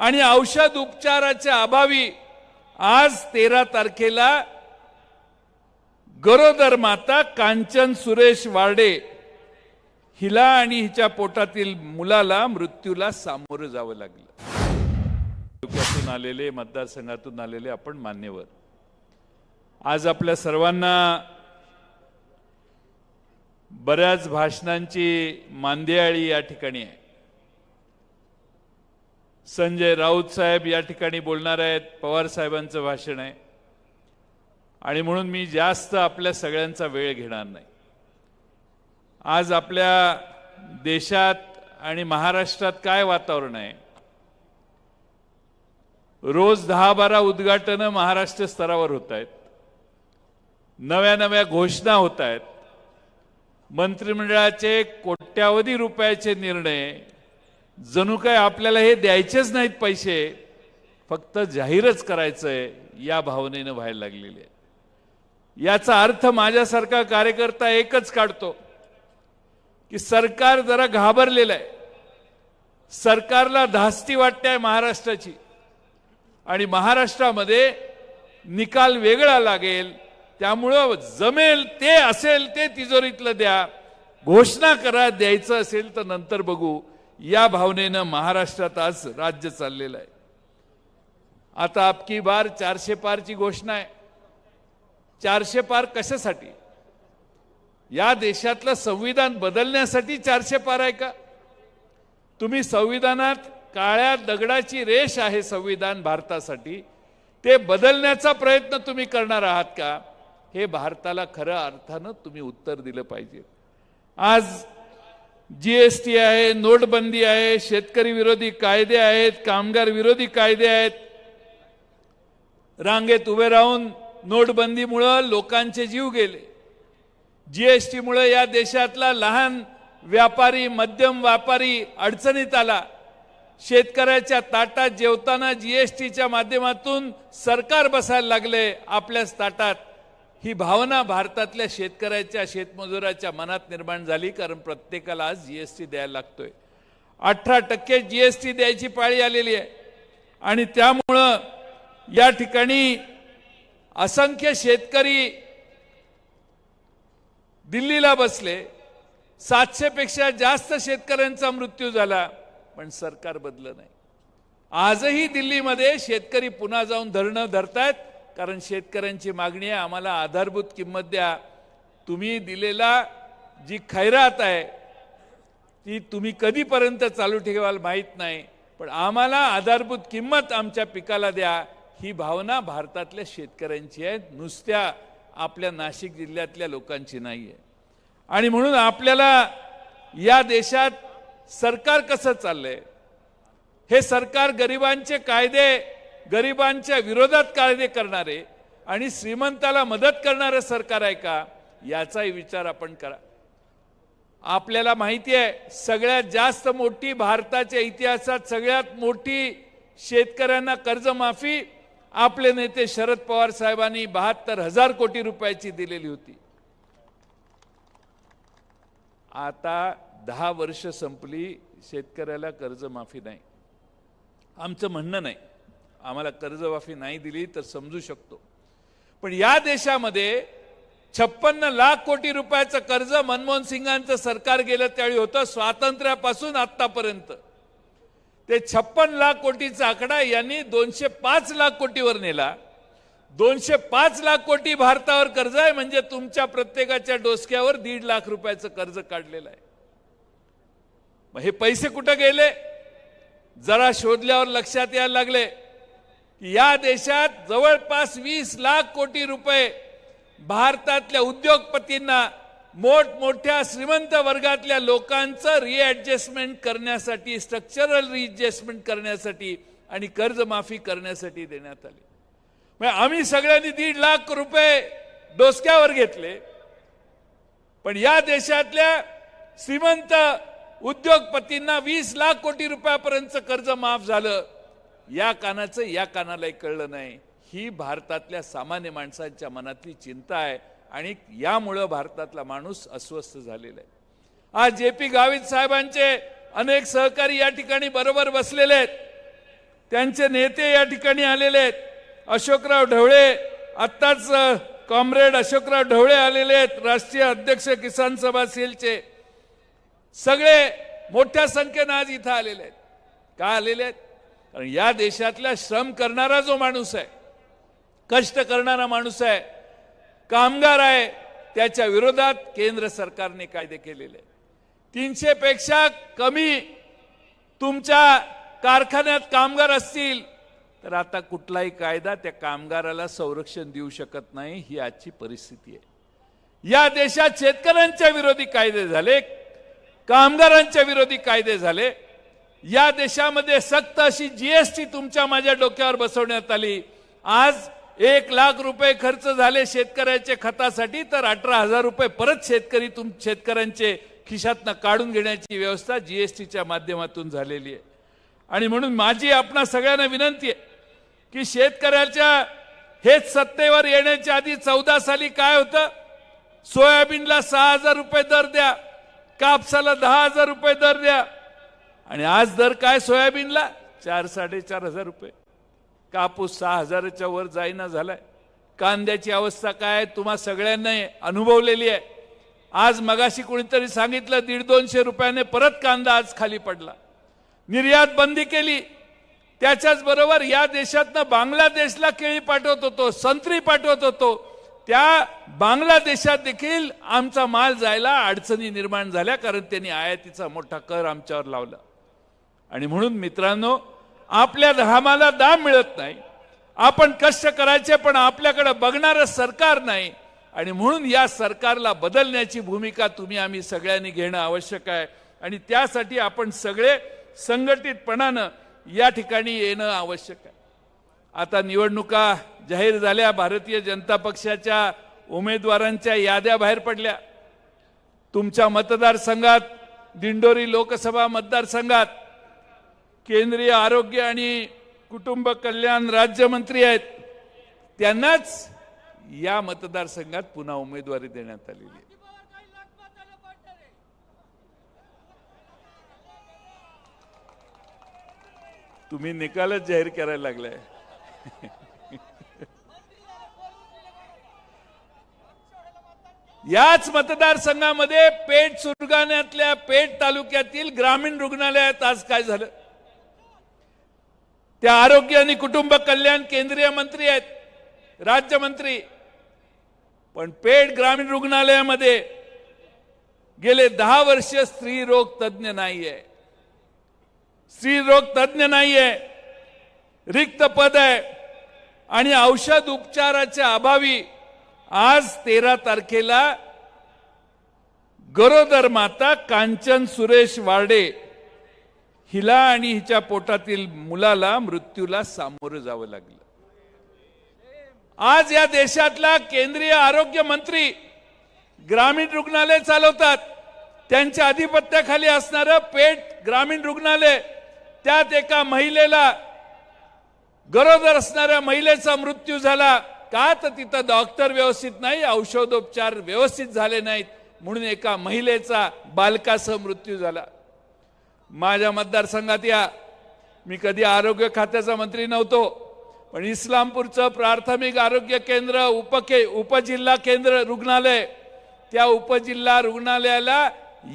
आणि औषध उपचाराच्या अभावी आज तेरा तारखेला गरोदर माता कांचन सुरेश वार्डे हिला आणि हिच्या पोटातील मुलाला मृत्यूला सामोरं जावं लागलं. तालुक्यातून आलेले मतदारसंघातून आलेले आपण मान्यवर. आज आपल्या सर्वांना बऱ्याच भाषणांची मांदियाळी या ठिकाणी आहे. संजय राऊत साहेब या ठिकाणी बोलणार आहेत पवार साहेबांचं भाषण आहे. आणि म्हणून मी जास्त आपल्या सगळ्यांचा वेळ घेणार नाही. आज आपल्या देशात आणि महाराष्ट्रात काय वातावरण आहे? रोज दहा बारा उद्घाटनं महाराष्ट्र स्तरावर होत आहेत नव्या नव्या घोषणा होत आहेत मंत्रिमंडळाचे कोट्यावधी रुपयाचे निर्णय जणू काय आपल्याला हे द्यायचेच नाहीत पैसे फक्त जाहीरच करायचंय या भावनेनं व्हायला लागलेले आहे. याचा अर्थ माझ्यासारखा कार्यकर्ता एकच काढतो की सरकार जरा घाबरलेलं आहे. सरकारला धास्ती वाटते महाराष्ट्राची. आणि महाराष्ट्रामध्ये निकाल वेगळा लागेल त्यामुळं जमेल ते असेल ते तिजोरीतलं द्या घोषणा करा द्यायचं असेल तर नंतर बघू. या भावनेनं महाराष्ट्रात आज राज्य चाललेलं आहे. आता आपकी बार चारशे पारची घोषणा आहे. चारशे पार कशासाठी? या देशातलं संविधान बदलण्यासाठी चारशे पार आहे का? तुम्ही संविधानात काळ्या दगडाची रेष आहे संविधान भारतासाठी. ते बदलण्याचा प्रयत्न तुम्ही करणार आहात का? हे भारताला खऱ्या अर्थानं तुम्ही उत्तर दिलं पाहिजे. आज जीएसटी आहे नोटबंदी आहे शेतकरी विरोधी कायदे आहेत कामगार विरोधी कायदे आहेत. रांगेत उभे राहून नोटबंदीमुळं लोकांचे जीव गेले. जीएसटीमुळं या देशातला लहान व्यापारी मध्यम व्यापारी अडचणीत आला. शेतकऱ्याच्या ताटात जेवताना जीएसटीच्या माध्यमातून सरकार बसायला लागले आपल्याच ताटात. ही भावना भारतातल्या शेतकऱ्याच्या शेतमजुराच्या मनात निर्माण झाली कारण प्रत्येकाला आज जी एस टी द्यायला लागतोय. अठरा टक्के जी एस टी द्यायची पाळी आलेली आहे. आणि त्यामुळं या ठिकाणी असंख्य शेतकरी दिल्लीला बसले. सातशेपेक्षा जास्त शेतकऱ्यांचा मृत्यू झाला पण सरकार बदलं नाही. आजही दिल्लीमध्ये शेतकरी पुन्हा जाऊन धरणं धरतायत. कारण शेतकऱ्यांची मागणी आहे आम्हाला आधारभूत किंमत द्या. तुम्ही दिलेला जी खैरात आहे ती तुम्ही कधीपर्यंत चालू ठेवाल माहीत नाही पण आम्हाला आधारभूत किंमत आमच्या पिकाला द्या. ही भावना भारतातल्या शेतकऱ्यांची आहे नुसत्या आपल्या नाशिक जिल्ह्यातल्या लोकांची नाही आहे आणि म्हणून आपल्याला या देशात सरकार कसं चाललंय? हे सरकार गरिबांचे कायदे गरिबांच्या विरोधात कायदे करणारे आणि श्रीमंताला मदत करणारं सरकार आहे का याचाही विचार आपण करा. आपल्याला माहिती आहे सगळ्यात जास्त मोठी भारताच्या इतिहासात सगळ्यात मोठी शेतकऱ्यांना कर्जमाफी आपले नेते शरद पवार साहेबांनी बहात्तर हजार कोटी रुपयाची दिलेली होती. आता दहा वर्ष संपली शेतकऱ्याला कर्जमाफी नाही. आमचं म्हणणं नाही. आम्हाला कर्जमाफी नाही दिली तर समजू शकतो. पण या देशामध्ये छप्पन्न लाख कोटी रुपयाचं कर्ज मनमोहन सिंगांचं सरकार गेलं त्यावेळी होतं स्वातंत्र्यापासून आतापर्यंत ते छप्पन लाख कोटीचा आकडा यांनी दोनशे पाच लाख कोटीवर नेला. दोनशे पाच लाख कोटी भारतावर कर्ज आहे म्हणजे तुमच्या प्रत्येकाच्या डोसक्यावर दीड लाख रुपयाचं कर्ज काढलेलं आहे. मग हे पैसे कुठं गेले? जरा शोधल्यावर लक्षात यायला लागले. या देशात जवळपास वीस लाख कोटी रुपये भारतातल्या उद्योगपतींना मोठमोठ्या श्रीमंत वर्गातल्या लोकांचं रिॲडजस्टमेंट करण्यासाठी स्ट्रक्चरल रिॲडजस्टमेंट करण्यासाठी आणि कर्जमाफी करण्यासाठी देण्यात आली. म्हणजे आम्ही सगळ्यांनी दीड लाख रुपये डोसक्यावर घेतले पण या देशातल्या श्रीमंत उद्योगपतींना वीस लाख कोटी रुपयापर्यंत कर्ज माफ झालं. या कानाचं या कानालाही कळलं नाही. ही भारतातल्या सामान्य माणसांच्या मनातली चिंता आहे आणि यामुळं भारतातला माणूस अस्वस्थ झालेला आहे. आज जे पी गावित साहेबांचे अनेक सहकारी या ठिकाणी बरोबर बसलेले आहेत. त्यांचे नेते या ठिकाणी आलेले आहेत. अशोकराव ढवळे आत्ताच कॉम्रेड अशोकराव ढवळे आलेले आहेत राष्ट्रीय अध्यक्ष किसान सभा सेलचे. सगळे मोठ्या संख्येनं आज इथं आलेले आहेत. का आलेले आहेत? कारण या देशातला श्रम करणारा जो माणूस आहे कष्ट करणारा माणूस आहे कामगार आहे त्याच्या विरोधात केंद्र सरकारने कायदे केलेले तीनशे पेक्षा कमी तुमच्या कारखान्यात कामगार असतील तर आता कुठलाही कायदा त्या कामगाराला संरक्षण देऊ शकत नाही ही आजची परिस्थिती आहे. या देशात शेतकऱ्यांच्या विरोधी कायदे झाले कामगारांच्या विरोधी कायदे झाले या देशामध्ये सक्त अशी जीएसटी तुमच्या माझ्या डोक्यावर बसवण्यात आली. आज एक लाख रुपये खर्च झाले शेतकऱ्याच्या खतासाठी तर अठरा हजार रुपये परत शेतकरी तुम शेतकऱ्यांचे खिशातनं काढून घेण्याची व्यवस्था जीएसटीच्या माध्यमातून झालेली आहे. आणि म्हणून माझी आपणा सगळ्यांना विनंती आहे की शेतकऱ्याच्या हेच सत्तेवर येण्याच्या आधी चौदा साली काय होतं? सोयाबीनला सहा हजार रुपये दर द्या कापसाला दहा हजार रुपये दर द्या आणि आज दर काय सोयाबीनला? चार साडेचार हजार रुपये. कापूस सहा हजाराच्या वर जाईना झालाय. कांद्याची अवस्था काय आहे? तुम्हा सगळ्यांना अनुभवलेली आहे. आज मगाशी कोणीतरी सांगितलं दीड दोनशे रुपयाने परत कांदा आज खाली पडला. निर्यात बंदी केली. त्याच्याच बरोबर या देशातनं बांगलादेशला केळी पाठवत होतो संत्री पाठवत होतो. त्या बांगलादेशात देखील आमचा माल जायला अडचणी निर्माण झाल्या कारण त्यांनी आयातीचा मोठा कर आमच्यावर लावला. आणि म्हणून मित्रांनो आपल्या घामाला दाम मिळत नाही. आपण कष्ट करायचे पण आपल्याकडे बघणारं सरकार नाही. आणि म्हणून या सरकारला बदलण्याची भूमिका तुम्ही आम्ही सगळ्यांनी घेणं आवश्यक आहे. आणि त्यासाठी आपण सगळे संघटितपणानं या ठिकाणी येणं आवश्यक आहे. आता निवडणुका जाहीर झाल्या भारतीय जनता पक्षाच्या उमेदवारांच्या याद्या बाहेर पडल्या. तुमच्या मतदारसंघात दिंडोरी लोकसभा मतदारसंघात केंद्रीय आरोग्य आणि कुटुंब कल्याण राज्यमंत्री आहेत. त्यांनाच या मतदारसंघात पुन्हा उमेदवारी देण्यात आलेली आहे. तुम्ही निकालच जाहीर करायला लागलाय. याच मतदारसंघामध्ये पेठ सुरगाण्यातल्या पेठ तालुक्यातील ग्रामीण रुग्णालयात आज काय झालं? त्या आरोग्य आणि कुटुंब कल्याण केंद्रीय मंत्री आहेत राज्यमंत्री पण पेठ ग्रामीण रुग्णालयामध्ये गेले दहा वर्ष स्त्री रोग तज्ज्ञ नाहीये. स्त्री रोग तज्ज्ञ नाहीये. रिक्त पद आहे. आणि औषध उपचाराच्या अभावी आज तेरा तारखेला गरोदर माता कांचन सुरेश वार्डे हिला आणि हिच्या पोटातील मुलाला मृत्यूला सामोरं जावं लागलं. आज या देशातला केंद्रीय आरोग्य मंत्री ग्रामीण रुग्णालय चालवतात. त्यांच्या अधिपत्याखाली असणारं पेट ग्रामीण रुग्णालय त्यात एका महिलेला गरोदर असणाऱ्या महिलेचा मृत्यू झाला. का तर तिथं डॉक्टर व्यवस्थित नाही औषधोपचार व्यवस्थित झाले नाहीत म्हणून एका महिलेचा बालकासह मृत्यू झाला. माझ्या मतदारसंघात या. मी कधी आरोग्य खात्याचा मंत्री नव्हतो पण इस्लामपूरचं प्राथमिक आरोग्य केंद्र उपके उपजिल्हा केंद्र रुग्णालय त्या उपजिल्हा रुग्णालयाला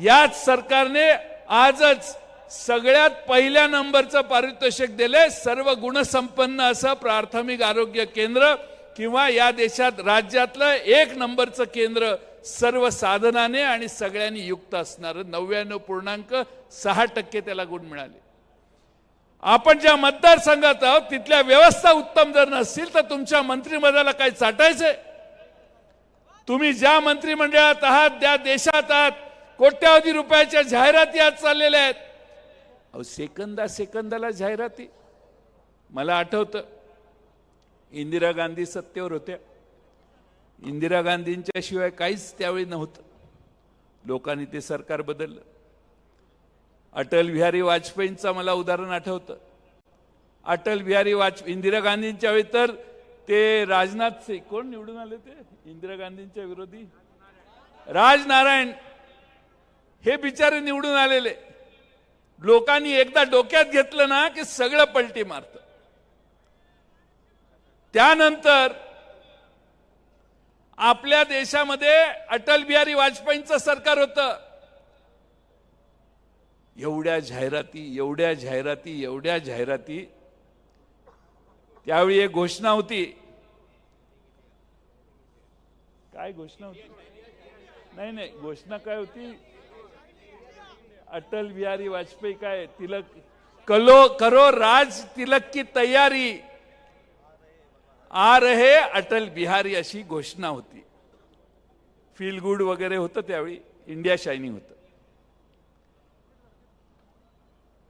याच सरकारने आजच सगळ्यात पहिल्या नंबरचं पारितोषिक दिले सर्व गुणसंपन्न असं प्राथमिक आरोग्य केंद्र किंवा या देशात राज्यातलं एक नंबरचं केंद्र सर्व साधनाने आणि सगळ्यांनी युक्त असणारं. नव्याण्णव पूर्णांक सहा टक्के त्याला गुण मिळाले. आपण ज्या मतदारसंघात आहोत तिथल्या व्यवस्था उत्तम जर नसतील तर तुमच्या मंत्रिमंडळाला काही चाटायचंय? तुम्ही ज्या मंत्रिमंडळात आहात त्या देशात आहात कोट्यावधी रुपयाच्या जाहिराती आज चाललेल्या आहेत. अहो सेकंदा सेकंदाला जाहिराती. मला आठवतं इंदिरा गांधी सत्तेवर होत्या इंदिरा गांधींच्या शिवाय काहीच त्यावेळी नव्हतं. लोकांनी ते सरकार बदललं. अटल बिहारी वाजपेयींचं मला उदाहरण आठवतं. अटल बिहारी वाज इंदिरा गांधींच्या वेळी तर ते राजनाथ सिंग कोण निवडून आले ते? इंदिरा गांधींच्या विरोधी? राजनारायण हे बिचारे निवडून आलेले. लोकांनी एकदा डोक्यात घेतलं ना की सगळं पलटी मारतं. त्यानंतर आपल्या देशामध्ये अटल बिहारी वाजपेयींचं सरकार होतं. एवढ्या जाहिराती एवढ्या जाहिराती एवढ्या जाहिराती. त्यावेळी एक घोषणा होती. काय घोषणा होती? नाही नाही घोषणा काय होती? अटल बिहारी वाजपेयी काय तिलक कलो करो राज तिलक की तयारी. आ रहे अटल बिहारी अशी घोषणा होती. फील गुड वगैरे होतं त्यावेळी इंडिया शायनिंग होतं.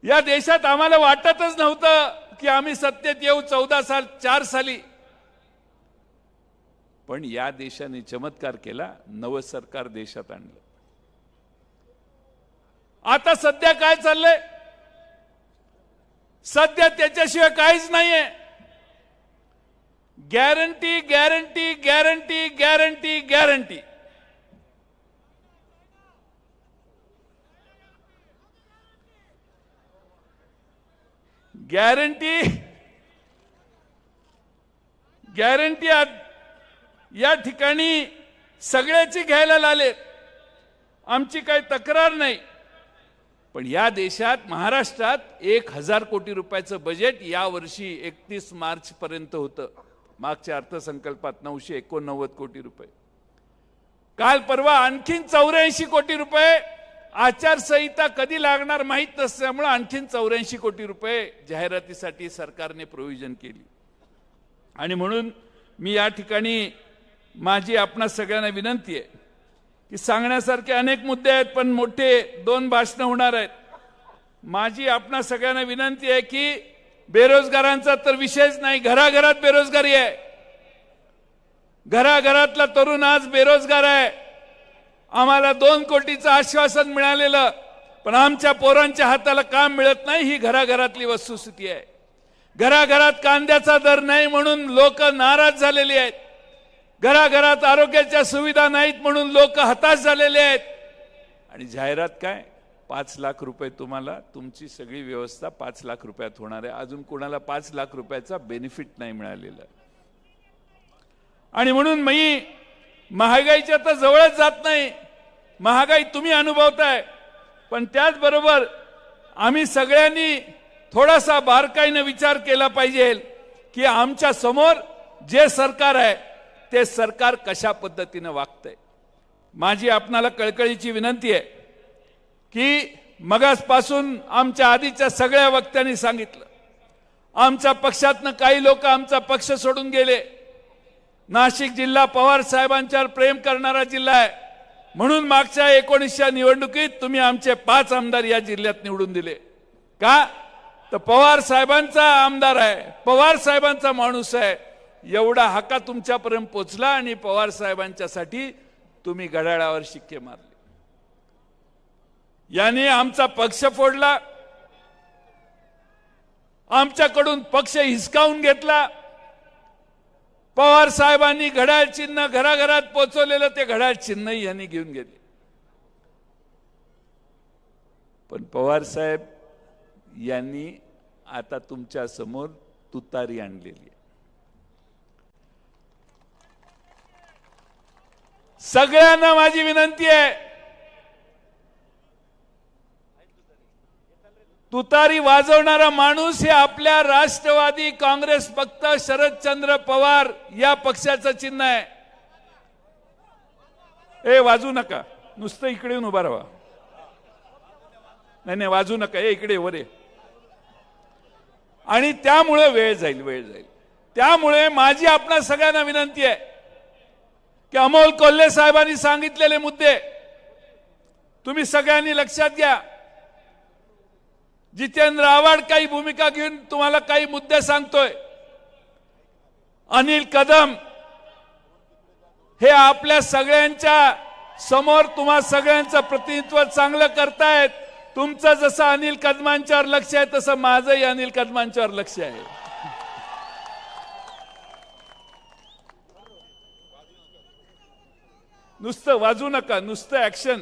या देशात आम्हाला वाटतच नव्हतं की आम्ही सत्तेत येऊ चौदा साल चार साली. पण या देशाने चमत्कार केला नवं सरकार देशात आणलं. आता सध्या काय चाललंय? सध्या त्याच्याशिवाय काहीच नाहीये. Guarantee guarantee guarantee guarantee guarantee guarantee guarantee या ठिकाणी सगळ्याची घ्यायला लागले. आमची काही तक्रार नाही. पण या देशात महाराष्ट्रात एक हजार कोटी रुपयाचं बजेट या वर्षी एकतीस मार्च पर्यंत होतं. मागच्या अर्थसंकल्पात नऊशे एकोणनव्वद कोटी रुपये. काल परवा आणखीन चौऱ्याऐंशी कोटी रुपये आचारसंहिता कधी लागणार माहीत नसल्यामुळे आणखीन चौऱ्याऐंशी कोटी रुपये जाहिरातीसाठी सरकारने प्रोव्हिजन केली. आणि म्हणून मी या ठिकाणी माझी आपणा सगळ्यांना विनंती आहे की सांगण्यासारखे अनेक मुद्दे आहेत पण मोठे दोन भाषणं होणार आहेत. माझी आपणा सगळ्यांना विनंती आहे की बेरोजगारांचा तर विषयच नाही. घराघरात बेरोजगारी आहे. घराघरातला तरुण आज बेरोजगार आहे. आम्हाला दोन कोटीचं आश्वासन मिळालेलं पण आमच्या पोरांच्या हाताला काम मिळत नाही ही घराघरातली वस्तुस्थिती आहे. घराघरात कांद्याचा दर नाही म्हणून लोक नाराज झालेली आहेत. घराघरात आरोग्याच्या सुविधा नाहीत म्हणून लोक हताश झालेले आहेत. आणि जाहिरात काय? पाच लाख रुपये तुम्हाला तुमची सगळी व्यवस्था पाच लाख रुपयात होणार आहे. अजून कोणाला पाच लाख रुपयाचा बेनिफिट नाही मिळालेला. आणि म्हणून मी महागाईच्या तर जवळच जात नाही. महागाई तुम्ही अनुभवताय. पण त्याचबरोबर आम्ही सगळ्यांनी थोडासा बारकाईनं विचार केला पाहिजे की आमच्यासमोर जे सरकार आहे ते सरकार कशा पद्धतीनं वागतंय? माझी आपणाला कळकळीची विनंती आहे. की मगासपासून आमच्या आधीच्या सगळ्या वक्त्यांनी सांगितलं. आमच्या पक्षातनं काही लोक आमचा पक्ष सोडून गेले. नाशिक जिल्हा पवार साहेबांच्यावर प्रेम करणारा जिल्हा आहे. म्हणून मागच्या एकोणीसच्या निवडणुकीत तुम्ही आमचे पाच आमदार या जिल्ह्यात निवडून दिले. का? तर पवार साहेबांचा आमदार आहे. पवार साहेबांचा माणूस आहे. एवढा हका तुमच्यापर्यंत पोचला आणि पवार साहेबांच्यासाठी तुम्ही घड्याळावर शिक्के मारले. याने आमचा पक्ष फोडला. आमच्याकडून पक्ष हिसकावून घेतला. पवार साहेबांनी घड्याळ चिन्ह घराघरात पोचवलेलं ते घड्याळ चिन्हही यांनी घेऊन गेले. पण पवार साहेब यांनी आता तुमच्यासमोर तुतारी आणलेली आहे. सगळ्यांना माझी विनंती आहे तुतारी वाजवणारा माणूस हे आपल्या राष्ट्रवादी काँग्रेस फक्त शरदचंद्र पवार या पक्षाचं चिन्ह आहे. ए वाजू नका. नुसतं इकडे येऊन उभा राहा. नाही नाही वाजू नका. ए इकडे वर आणि त्यामुळे वेळ जाईल वेळ जाईल. त्यामुळे माझी आपणा सगळ्यांना विनंती आहे की अमोल कोल्हे साहेबांनी सांगितलेले मुद्दे तुम्ही सगळ्यांनी लक्षात घ्या. जितेंद्र आव्हाड काही भूमिका घेऊन तुम्हाला काही मुद्दे सांगतोय. अनिल कदम हे आपल्या सगळ्यांच्या समोर तुम्हा सगळ्यांचं प्रतिनिधित्व चांगलं करतायत. तुमचं जसं अनिल कदमांच्यावर लक्ष आहे तसं माझंही अनिल कदमांच्यावर लक्ष आहे. नुसतं वाजू नका नुसतं ऍक्शन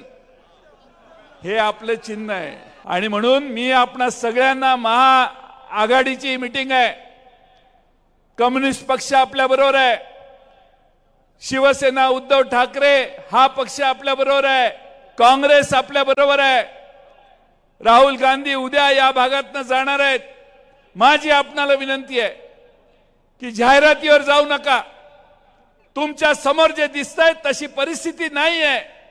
हे आपलं चिन्ह आहे. आणि म्हणून मी आपणा सगळ्यांना महा आघाडीची मिटिंग आहे. कम्युनिस्ट पक्ष आपल्या बरोबर आहे. शिवसेना उद्धव ठाकरे हा पक्ष आपल्या बरोबर आहे. काँग्रेस आपल्या बरोबर आहे. राहुल गांधी उद्या या भागातनं जाणार आहेत. माझी आपणाला विनंती आहे की जाहिरातीवर जाऊ नका. तुमच्यासमोर जे दिसत तशी परिस्थिती नाही आहे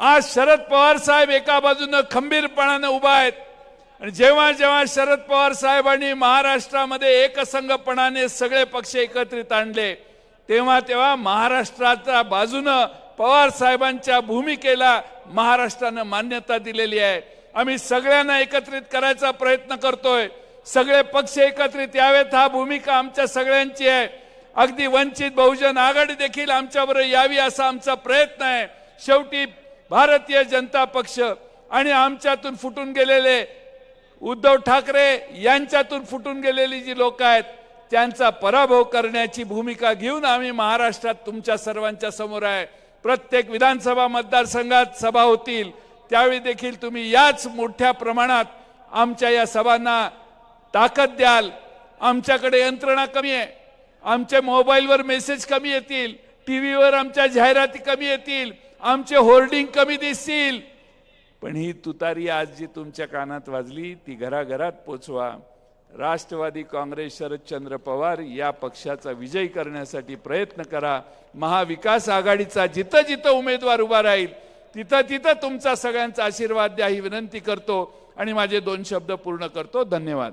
आज शरद पवार साहेब एका बाजूनं खंबीरपणानं उभा आहेत. आणि जेव्हा जेव्हा शरद पवार साहेबांनी महाराष्ट्रामध्ये एकसंघपणाने सगळे पक्ष एकत्रित आणले तेव्हा तेव्हा महाराष्ट्राच्या बाजूनं पवार साहेबांच्या भूमिकेला महाराष्ट्रानं मान्यता दिलेली आहे. आम्ही सगळ्यांना एकत्रित करायचा प्रयत्न करतोय. सगळे पक्ष एकत्रित यावेत हा भूमिका आमच्या सगळ्यांची आहे. अगदी वंचित बहुजन आघाडी देखील आमच्याबरोबर यावी असा आमचा प्रयत्न आहे. शेवटी भारतीय जनता पक्ष आणि आमच्यातून फुटून गेलेले उद्धव ठाकरे यांच्यातून फुटून गेलेली जी लोक आहेत त्यांचा पराभव करण्याची भूमिका घेऊन आम्ही महाराष्ट्रात तुमच्या सर्वांच्या समोर आहे. प्रत्येक विधानसभा मतदारसंघात सभा होतील. त्यावेळी देखील तुम्ही याच मोठ्या प्रमाणात आमच्या या सभांना ताकद द्याल. आमच्याकडे यंत्रणा कमी आहे. आमच्या मोबाईलवर मेसेज कमी येतील. टी व्हीवर आमच्या जाहिराती कमी येतील. आमचे होर्डिंग कमी दिसतील. पण ही तुतारी आज जी तुमच्या कानात वाजली ती घराघरात पोचवा. राष्ट्रवादी काँग्रेस शरदचंद्र पवार या पक्षाचा विजय करण्यासाठी प्रयत्न करा. महाविकास आघाडीचा जिथं जिथं उमेदवार उभा राहील तिथं तिथं तुमचा सगळ्यांचा आशीर्वाद द्या ही विनंती करतो. आणि माझे दोन शब्द पूर्ण करतो. धन्यवाद.